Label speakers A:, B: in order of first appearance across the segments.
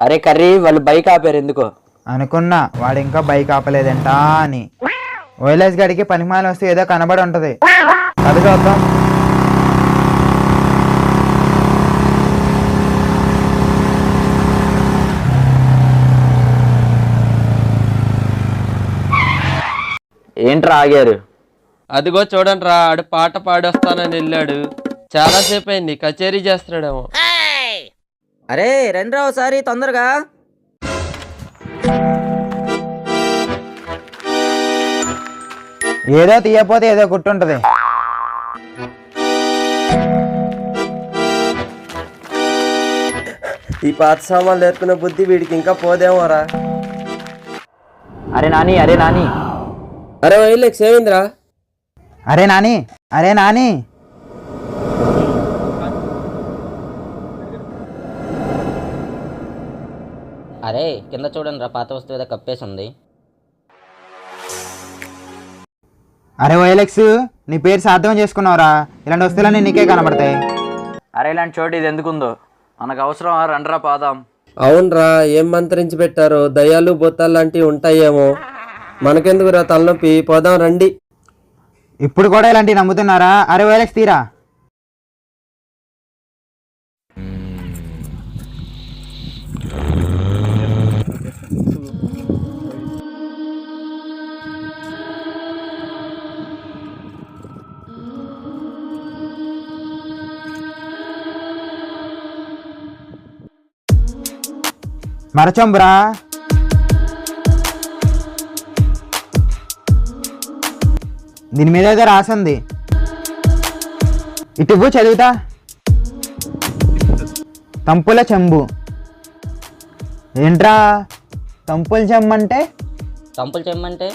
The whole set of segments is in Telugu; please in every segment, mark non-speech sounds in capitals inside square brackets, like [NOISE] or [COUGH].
A: అరే కర్రీ వాళ్ళు బైక్ ఆపారు ఎందుకో?
B: అనుకున్నా వాడు ఇంకా బైక్ ఆపలేదంటా అని. వైలెస్ గడికి పనిమాల వస్తే ఏదో కనబడి ఉంటది. అది చూద్దాం.
A: ఏంట్రా ఆగారు?
C: అదిగో చూడండి రా ఆడు పాట పాడొస్తానని వెళ్ళాడు. చాలాసేపు అయింది కచేరీ చేస్తున్నాడేమో.
D: అరే రండి రా ఒకసారి తొందరగా.
B: ఏదో తీయపోతే ఏదో గుర్తుంటది.
C: ఈ పాత సామాన్లు నేర్పుకునే బుద్ధి వీడికి ఇంకా పోదేమోరా.
A: అరే నాని అరే నాని.
C: అరే వైలెక్స్ ఏమైందిరా
B: అరే నాని అరే నాని.
D: అరే కింద చూడండి రా పాత వస్తువు ఏదో కప్పేసి ఉంది
B: అరే వైలెక్స్ నీ పేరు సార్థం చేసుకున్నావురా. ఇలాంటి వస్తువులన్నీ నీకే కనబడతాయి.
A: అరే ఇలాంటి చోటు ఇది ఎందుకుందో? మనకు అవసరం రండ్రా పాదాం.
C: అవునరా ఏం మంత్రించి పెట్టారో? దయ్యాలు బొత్తాలు లాంటివి ఉంటాయేమో. మనకెందుకురా తలనొప్పి? పోదాం రండి.
B: ఇప్పుడు కూడా ఇలాంటివి నమ్ముతున్నారా? అరే వైలెక్స్ తీరా. మరచంబురా. దీని మీద ఏదో రాసింది. ఇటు ఇవ్వు చదువుతా. తంపుల చెంబు. ఏంట్రా? తంపుల చెంబు అంటే
D: తంపులు చెమ్మంటే?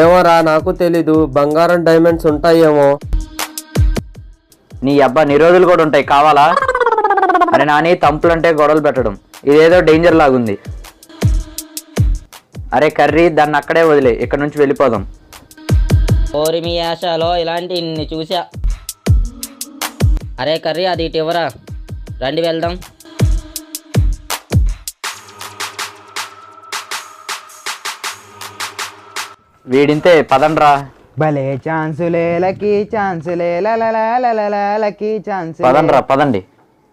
C: ఏమోరా నాకు తెలీదు. బంగారం డైమండ్స్ ఉంటాయేమో.
A: నీ అబ్బా నిరోధులు కూడా ఉంటాయి. కావాలా? అరే నాని తంపులంటే గొడవలు పెట్టడం. ఇదేదో డేంజర్ లాగుంది. అరే కర్రీ దాన్ని అక్కడే వదిలే. ఇక్కడ నుంచి వెళ్ళిపోదాం.
D: ఓరి మీ ఆశలో ఇలాంటి ఇన్ని చూసా అరే కర్రీ అది ఇటు ఇవ్వరా? రండి వెళ్దాం.
A: వీడింతే పదండ్రా.
B: భలే ఛాన్సులే లకి ఛాన్సులే లకి ఛాన్స్
A: పదండ్రా పదండి.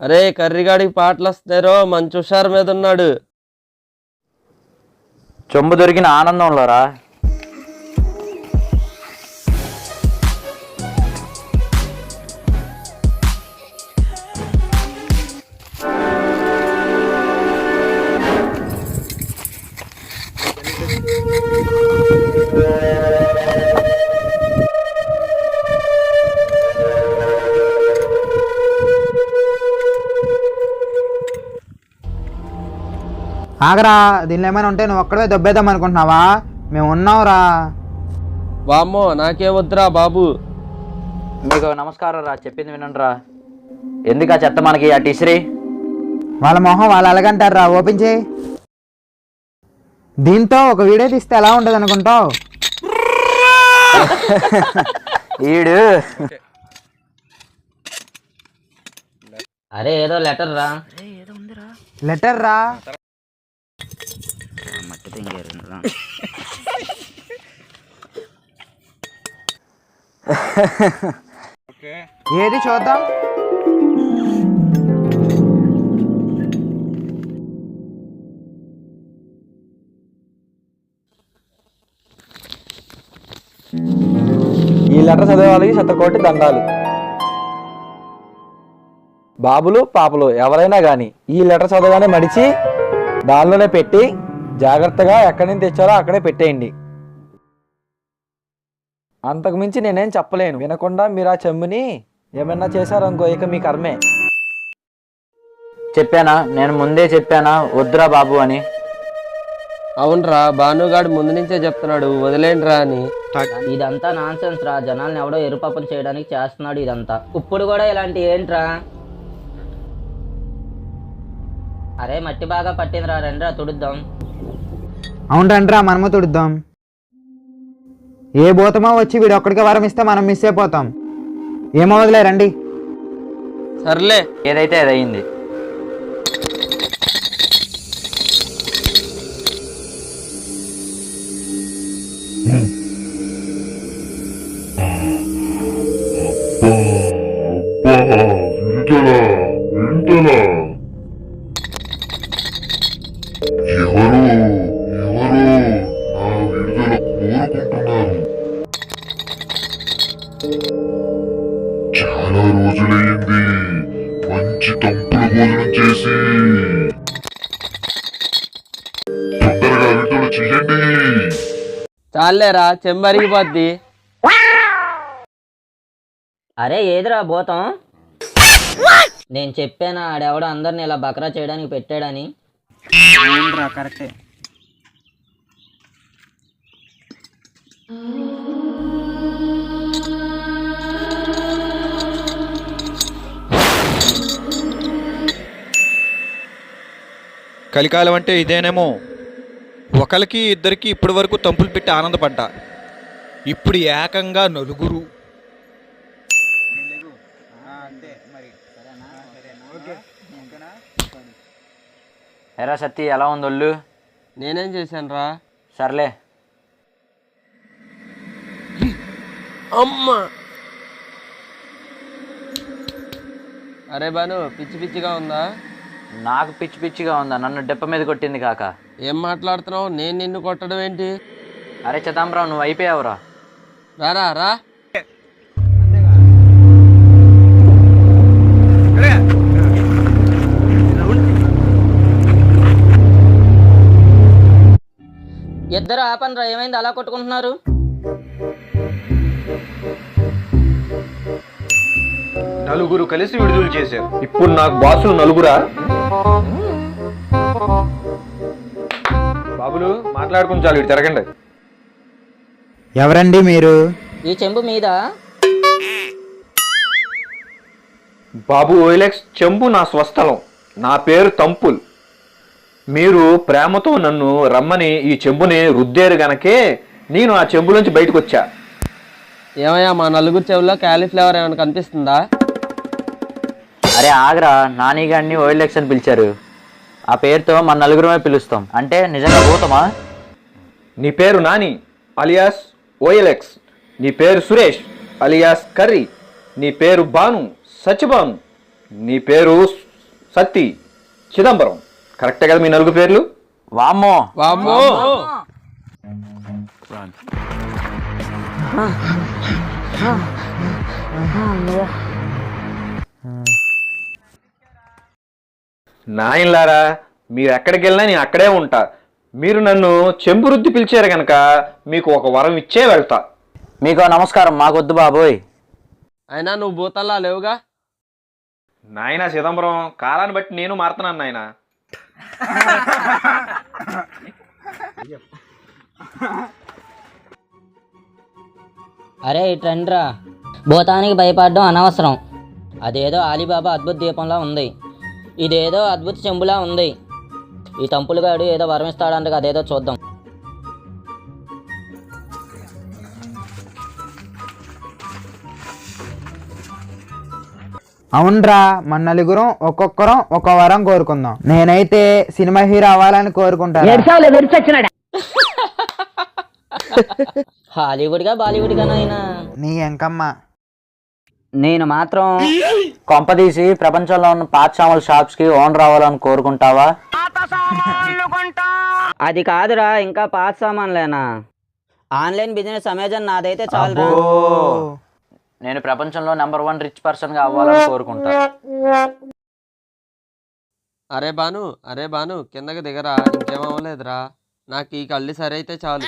C: అరే కర్రిగాడికి పాటలు వస్తారో మంచి హుషారు మీద ఉన్నాడు
A: చెంబు దొరికిన ఆనందంలో
B: ఆగరా దీనిలో ఏమైనా ఉంటే నువ్వు ఒక్కడే దొబ్బేద్దాం అనుకుంటున్నావా? మేము ఉన్నావురా.
C: వామ్మో నాకే వద్దురా బాబు.
A: మీకు నమస్కారం రా చెప్పింది వినండి రా ఎందుకు ఆ చెత్త మనకి ఆ టిసిరి
B: వాళ్ళ మొహం వాళ్ళు అలాగంటారా ఓపెన్ చేయి. దీంతో ఒక వీడియో తీస్తే ఎలా ఉంటుంది అనుకుంటావు?
A: ఈడు.
D: అరే ఏదో లెటర్ రా
B: లెటర్ రా ఏది చూద్దాం?
E: ఈ లెటర్ చదివే వాళ్ళకి శతకోటి దండాలు. బాబులు పాపలు ఎవరైనా కానీ ఈ లెటర్ చదవగానే మడిచి దానిలోనే పెట్టి జాగ్రత్తగా ఎక్కడి నుంచి తెచ్చారో అక్కడే పెట్టేయండి. అంతకు మించి నేనేం చెప్పలేను. వినకుండా మీరు ఆ చెమ్ముని ఏమన్నా చేశారనుకో ఇక మీ కర్మే.
A: చెప్పానా? నేను ముందే చెప్పానా? వద్దురా బాబు అని.
C: అవునరా భానుగాడు ముందు నుంచే చెప్తున్నాడు వదిలేండిరా అని.
D: ఇదంతా నాన్ సెన్స్ రా. జనాల్ని ఎవడో ఎరుపప్పులు చేయడానికి చేస్తున్నాడు ఇదంతా. ఇప్పుడు కూడా ఇలాంటి ఏంట్రా? అరే మట్టి బాగా పట్టిందిరా. రండిరా తుడుద్దాం.
B: అవును రండ్రా మనము తుడుద్దాం. ఏ భూతమో వచ్చి వీడు ఒక్కడికి వరం ఇస్తే మనం మిస్ అయిపోతాం. ఏమవదులే రండి.
C: సర్లే.
A: ఏదైతే
F: అదయింది
C: చాలేరా చెంబరిగిపోద్ది
D: అరే ఏదిరా భూతం? నేను చెప్పాను ఆడెవడో అందరిని ఇలా బకరా చేయడానికి పెట్టాడని?
B: కరెక్టే.
G: కలికాలం అంటే ఇదేనేమో? ఒకరికి ఇద్దరికి ఇప్పటి వరకు తంపులు పెట్టి ఆనందపడ్డా. ఇప్పుడు ఏకంగా నలుగురు.
A: ఎరా సత్తి ఎలా ఉంది ఒళ్ళు?
C: నేనేం చేశాను రా
A: సర్లే.
C: అమ్మా! అరే బాను పిచ్చి పిచ్చిగా ఉందా?
A: నాకు పిచ్చి పిచ్చిగా ఉందా? నన్ను డెప్ప మీద కొట్టింది కాక.
C: ఏం మాట్లాడుతున్నావు? నేను నిన్ను కొట్టడం ఏంటి?
A: అరే చిదంబరం నువ్వు అయిపోయావురా.
C: రారా రా.
D: ఇద్దరు ఆపనరా ఏమైంది? అలా కొట్టుకుంటున్నారు?
E: నలుగురు కలిసి విడుదల చేశారు. ఇప్పుడు నాకు బాసులు నలుగురా? బాబులు మాట్లాడుకుని చాలు ఇటు తిరగండి.
B: ఎవరండి మీరు?
D: ఈ చెంబు మీద?
E: బాబు ఓయిలెక్స్ చెంబు నా స్వస్థలం. నా పేరు తంపుల్. మీరు ప్రేమతో నన్ను రమ్మని ఈ చెంబుని రుద్దేరు గనకే నేను ఆ చెంబులోంచి బయటకు వచ్చా
C: ఏమయ్యా మా నలుగురు చెవుల్లో క్యాలీఫ్లవర్ ఏమైనా కనిపిస్తుందా?
A: అరే ఆగరా నాని గారిని ఓఎల్ఎక్స్ అని పిలిచారు. ఆ పేరుతో మన నలుగురమే పిలుస్తాం. అంటే నిజంగా భూతమా
E: నీ పేరు నాని అలియాస్ ఓఎల్ఎక్స్. నీ పేరు సురేష్ అలియాస్ కర్రీ. నీ పేరు భాను సత్యభాను. నీ పేరు సత్తి చిదంబరం. కరెక్టే కదా మీ నలుగురు పేర్లు?
A: వామ్మో.
C: వామ్మో.
E: నాయనలారా మీరు ఎక్కడికి వెళ్ళినా నేను అక్కడే ఉంటా. మీరు నన్ను చెంబురుద్ది పిలిచారు గనక మీకు ఒక వరం ఇచ్చే వెళ్తా.
A: మీకు నమస్కారం మాకొద్దు బాబోయ్.
C: అయినా నువ్వు భూతల్లా లేవుగా?
E: నాయన చిదంబరం కాలాన్ని బట్టి నేను మారుతున్నాను నాయన.
D: అరే ఇట్రండ్రా భూతానికి భయపడడం అనవసరం. అదేదో ఆలీబాబా అద్భుత దీపంలా ఉంది. ఇదేదో అద్భుత చెంబులా ఉంది. ఈ తంపులుగాడు ఏదో వరమిస్తాడంట అదేదో చూద్దాం.
B: అవునరా మన నలుగురం ఒక్కొక్కరం ఒక వరం కోరుకుందాం. నేనైతే సినిమా హీరో అవ్వాలని కోరుకుంటాను [LAUGHS]
D: హాలీవుడ్గా బాలీవుడ్గా నాయనా
B: నీ ఎంకమ్మ.
A: నేను మాత్రం కొంపదీసి ప్రపంచంలో ఉన్న పాఠశాల షాప్స్కి ఓన్ రావాలని కోరుకుంటావా?
D: అది కాదురా ఇంకా పాత సామాన్లేనా ఆన్లైన్ బిజినెస్ అమెజాన్ నాదైతే చాలురా.
A: నేను ప్రపంచంలో నెంబర్ వన్ రిచ్ పర్సన్గా అవ్వాలని కోరుకుంటా.
C: అరే బాను అరే బాను కిందకి దిగరా ఇంకేం అవ్వలేదురా. నాకు ఈ కళ్ళు సరైతే చాలు.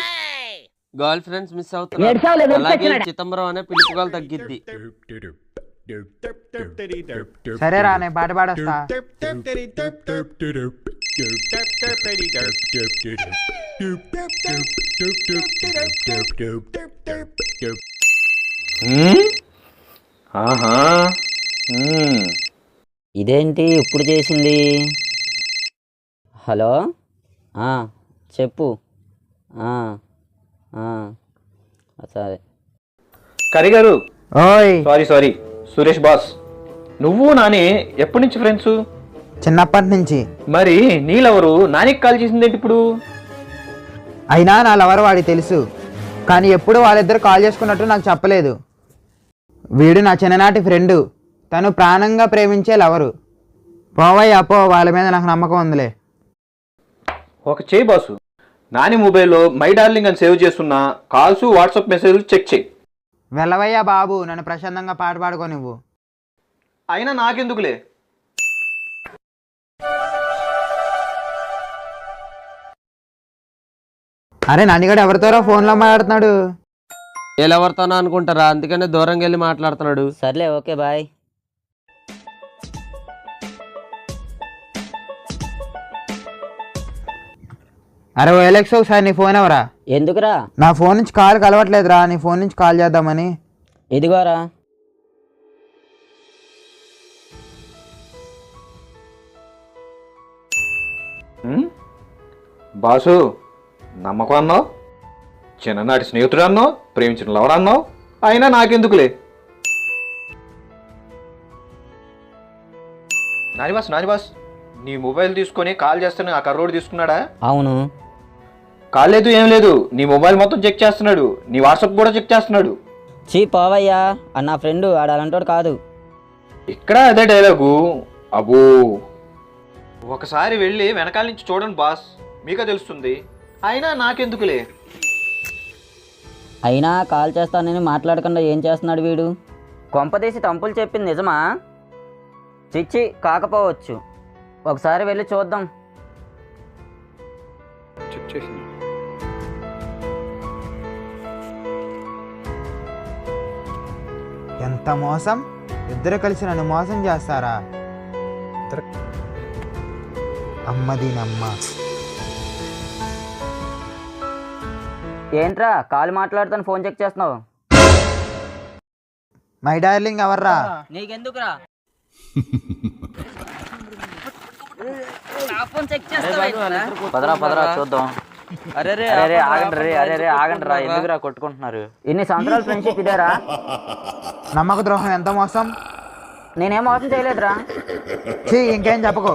C: గర్ల్ ఫ్రెండ్స్ మిస్ అవుతున్నారు అలాగే చిదంబరం అనే పిలుపుగోలు తగ్గిద్ది.
B: సరేరా నేను పాట పాడొస్తా.
E: హ్మ్? ఆహా హ్మ్.
D: ఇదేంటి ఇప్పుడు చేసింది? హలో? ఆ, చెప్పు. ఆ, ఆ, సరే.
E: కరి గారు
B: ఓయ్.
E: సారీ సారీ సురేష్ బాస్ నువ్వు నాని ఎప్పటి నుంచి ఫ్రెండ్స్
B: చిన్నప్పటి నుంచి.
E: మరి నీలెవరు నానికి కాల్ చేసిందేంటి ఇప్పుడు?
B: అయినా నా లవర్ వాడికి తెలుసు. కానీ ఎప్పుడు వాళ్ళిద్దరు కాల్ చేసుకున్నట్టు నాకు చెప్పలేదు. వీడు నా చిన్ననాటి ఫ్రెండు తను ప్రాణంగా ప్రేమించే లవరు పోవయ్యా పో వాళ్ళ మీద నాకు నమ్మకం ఉందిలే.
E: ఒక చేయి బాసు. నాని మొబైల్లో మై డార్లింగ్ అని సేవ్ చేస్తున్న కాల్స్ వాట్సాప్ మెసేజ్లు చెక్ చేయి.
B: వెళ్ళవయ్యా బాబు నన్ను ప్రశాంతంగా పాట పాడుకో నువ్వు.
E: అయినా నాకెందుకులే?
B: అరే నన్నిగడు ఎవరితోరో ఫోన్లో మాట్లాడుతున్నాడు?
C: వీళ్ళెవరితోనో అనుకుంటారా అందుకనే దూరంగా వెళ్ళి మాట్లాడుతున్నాడు.
D: సర్లే ఓకే బాయ్.
B: అరే ఓ ఎలెక్స్ ఒకసారి నీ ఫోన్ ఎవరా?
D: ఎందుకురా?
B: నా ఫోన్ నుంచి కాల్ కలవట్లేదురా నీ ఫోన్ నుంచి కాల్ చేద్దామని.
D: ఇదిగోరా?
E: బాసు నమ్మకం అన్నావు? చిన్ననాటి స్నేహితుడు అన్నావు ప్రేమించిన లవర్ అన్నావు? అయినా నాకెందుకులే? నానిబాస్ నానిబాస్ నీ మొబైల్ తీసుకొని కాల్ చేస్తాను ఆ కర్రోడు తీసుకున్నాడా?
D: అవును.
E: కాల్ లేదు ఏం లేదు. నీ మొబైల్ మొత్తం చెక్ చేస్తున్నాడు. నీ వాట్సాప్ కూడా చెక్ చేస్తున్నాడు.
D: చీ పోవయ్యా. ఆ నా ఫ్రెండ్ ఆడు అలాంటోడు కాదు.
E: ఇక్కడ అదే డైలాగు. అబో ఒకసారి వెళ్ళి వెనకాల నుంచి చూడండి బాస్. మీకే తెలుస్తుంది. అయినా నాకెందుకులే?
D: అయినా కాల్ చేస్తానని మాట్లాడకుండా ఏం చేస్తున్నాడు వీడు? కొంపదీసి తంపులు చెప్పింది నిజమా? చిచ్చి కాకపోవచ్చు. ఒకసారి వెళ్ళి చూద్దాం.
B: ఎంత మోసం? ఇద్దరు కలిసి నన్ను మోసం చేస్తారా? అమ్మదీనమ్మ.
D: ఏంట్రా కాల్ మాట్లాడుతాను ఫోన్ చెక్ చేస్తున్నావు?
B: మై డార్లింగ్ ఎవర్రా?
D: నీకెందుకురా?
A: పదరా పదరా చూద్దాం.
C: అరే రే
A: అరే ఆగండి రే అరే రే
C: ఎందుకు
A: ఆగండి రా
C: కొట్టుకుంటున్నారా?
A: ఎందుకురా కొట్టుకుంటున్నారు?
D: ఇన్ని సంవత్సరాల ఫ్రెండ్షిప్ ఇదేరా?
B: నమ్మక ద్రోహం ఎంత మోసం?
D: నేనేం మోసం చేయలేదురా.
B: చీ ఇంకేం చెప్పకు.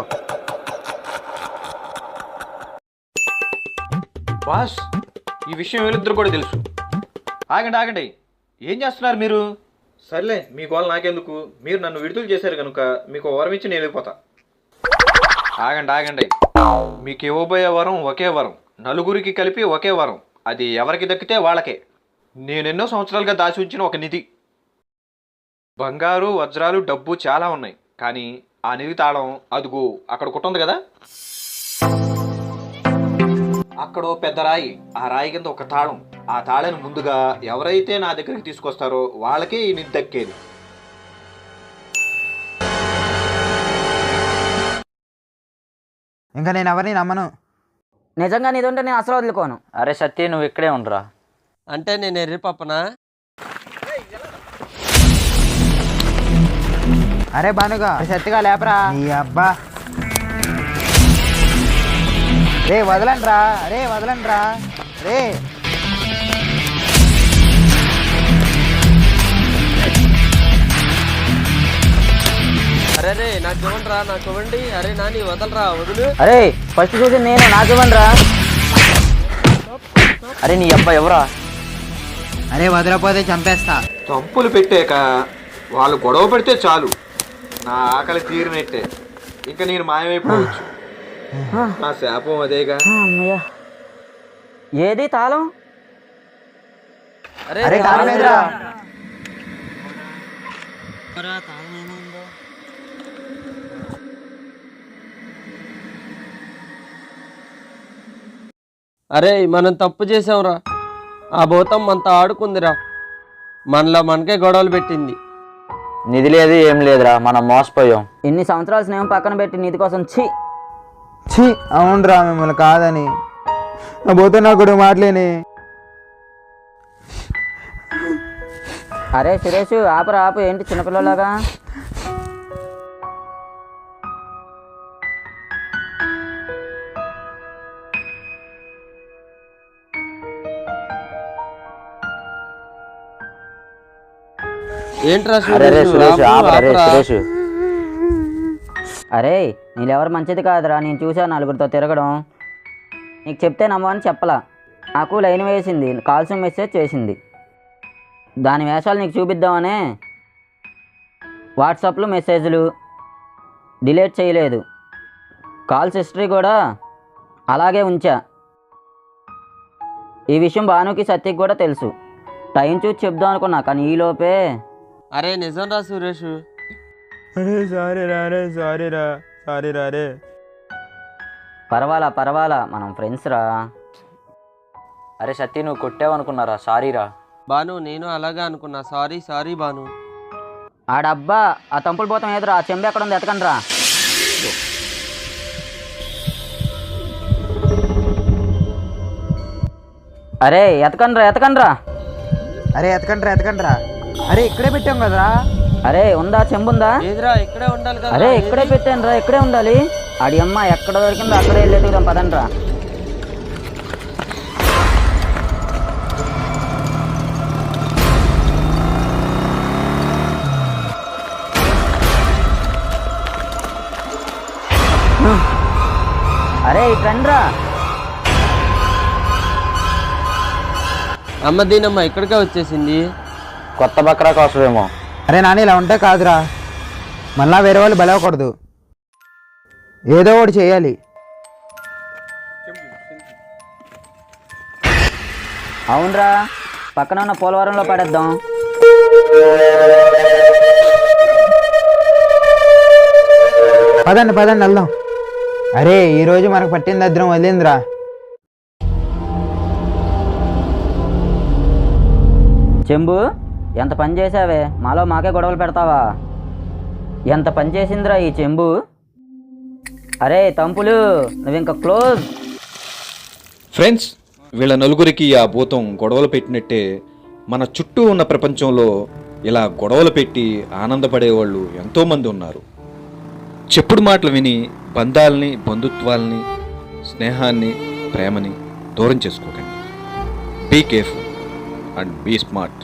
E: బాస్ ఈ విషయం వీళ్ళిద్దరు కూడా తెలుసు. ఆగండి ఆగండి. ఏం చేస్తున్నారు మీరు? సర్లే మీ గోల్ నాకెందుకు? మీరు నన్ను విడుదల చేశారు కనుక మీకు వరం ఇచ్చి నేను వెళ్ళిపోతా. ఆగండి ఆగండి. మీకు ఇవ్వబోయే వరం ఒకే వరం. నలుగురికి కలిపి ఒకే వరం. అది ఎవరికి దక్కితే వాళ్ళకే. నేను ఎన్నో సంవత్సరాలుగా దాచి ఉంచిన ఒక నిధి. బంగారు వజ్రాలు డబ్బు చాలా ఉన్నాయి. కానీ ఆ నిధి తాళం అదుగు అక్కడ కుట్టుంది కదా? అక్కడ పెద్ద రాయి. ఆ రాయి కింద ఒక తాళం. ఆ తాళాన్ని ముందుగా ఎవరైతే నా దగ్గరికి తీసుకొస్తారో వాళ్ళకే ఈ నిధి దక్కేది.
B: ఇంకా నేను ఎవరిని నమ్మను?
D: నిజంగా నీది ఉంటే నేను అసలు వదులుకోను.
A: అరే సత్య నువ్వు ఇక్కడే ఉండరా.
C: అంటే నేను ఎర్రి పప్పనా?
B: అరే బానుగా సత్తిగా లేపరా. నీ అబ్బా. రే వదలండి రా రే వదలండి రా రే.
C: అరే నాకు ఇవ్వండి రా నాకు ఇవ్వండి. అరే నాని వదలరా వదులు.
D: అరే ఫస్ట్ చూసి నేను నాకు ఇవ్వండి రా
A: అరే నీ అబ్బాయి ఎవరా?
B: అరే వదలపోతే చంపేస్తా.
E: తంపులు పెట్టాక వాళ్ళు గొడవ పెడితే చాలు. నా ఆకలి తీరినట్టే. ఇంకా నేను మాయమైపోవచ్చు. నా శాపం అదేగా.
D: ఏది తాళం?
C: అరే
B: తాళం ఏదిరా?
C: అరే మనం తప్పు చేసాంరా ఆ భూతం మనతో ఆడుకుందిరా. మనలో మనకే గొడవలు పెట్టింది.
A: నిధి లేదు ఏం లేదురా మనం మోసపోయాం.
D: ఇన్ని సంవత్సరాల స్నేహం పక్కన పెట్టి నీది కోసం ఛీ.
B: ఛీ అవునరా మిమ్మల్ని కాదని. నా పోతే నా కూడా మాటలేని.
D: అరే సురేష్ ఆపరా ఆపు ఏంటి చిన్నపిల్లలాగా?
C: ఏంట్రా
A: అరే
C: సురేష్?
A: సురేష్
D: నీళ్ళెవరు మంచిది కాదురా నేను చూసా నలుగురితో తిరగడం. నీకు చెప్తే నమ్మని చెప్పలా. నాకు లైన్ వేసింది కాల్స్ మెసేజ్ చేసింది. దాని వేషాలు నీకు చూపిద్దామనే. వాట్సాప్లో మెసేజ్లు. డిలీట్ చేయలేదు. కాల్స్ హిస్టరీ కూడా అలాగే ఉంచా. ఈ విషయం భానుకి సత్యకి కూడా తెలుసు. టైం చూసి చెప్దాం అనుకున్నా కానీ ఈలోపే
C: అరే నిజం రా సురేష్.
B: అరే సారీ రా రే సారీ రా సారీ రా రే
D: పర్వాలా పర్వాలా మనం ఫ్రెండ్స్ రా.
A: అరే సత్తి నువ్వు కొట్టావు అనుకున్నారా సారీరా
C: బాను నేను అలాగే అనుకున్నా. Sorry sorry Banu.
D: ఆ డబ్బా ఆ తంపులు పోతాం ఏదిరా? ఆ చెంబు ఎక్కడ ఉంది? ఎతకండి రా అరే ఎతకండి రా ఎతకండి రా
B: అరే ఎతకండి రా ఎతకండి రా అరే ఇక్కడే పెట్టాం కదరా.
D: అరే ఉందా? చెంబు ఉందా
C: ఏదిరా ఇక్కడే ఉండాలి కదా.
D: అరే ఇక్కడే పెట్టాను రా ఇక్కడే ఉండాలి. ఆడి అమ్మ ఎక్కడ దొరికిందో అక్కడే వెళ్ళి ఎతుకుదాం పదండి రా అరే ఇటు రండి రా
C: అమ్మ దీనమ్మ ఇక్కడికే వచ్చేసింది.
A: కొత్త బక్రా కోసమేమో.
B: అరే నాన్న ఇలా ఉంటే కాదురా. మళ్ళా వేరే వాళ్ళు బలవకూడదు. ఏదో ఒకటి చేయాలి.
D: అవునరా. పక్కన ఉన్న పోలవరంలో పడేద్దాం.
B: పదండి పదండి వెళ్దాం. అరే ఈరోజు మనకు పట్టిన దద్రం వదిలిందిరా.
D: చెంబు. ఎంత పని చేసావే మాలో మాకే గొడవలు పెడతావా? ఎంత పని చేసిందిరా ఈ చెంబు? అరే తంపులు నువ్వు ఇంకా క్లోజ్.
E: ఫ్రెండ్స్ వీళ్ళ నలుగురికి ఆ భూతం గొడవలు పెట్టినట్టే మన చుట్టూ ఉన్న ప్రపంచంలో ఇలా గొడవలు పెట్టి ఆనందపడేవాళ్ళు ఎంతోమంది ఉన్నారు. చెప్పుడు మాటలు విని బంధాలని బంధుత్వాల్ని స్నేహాన్ని ప్రేమని దూరం చేసుకోకండి. Be careful and be smart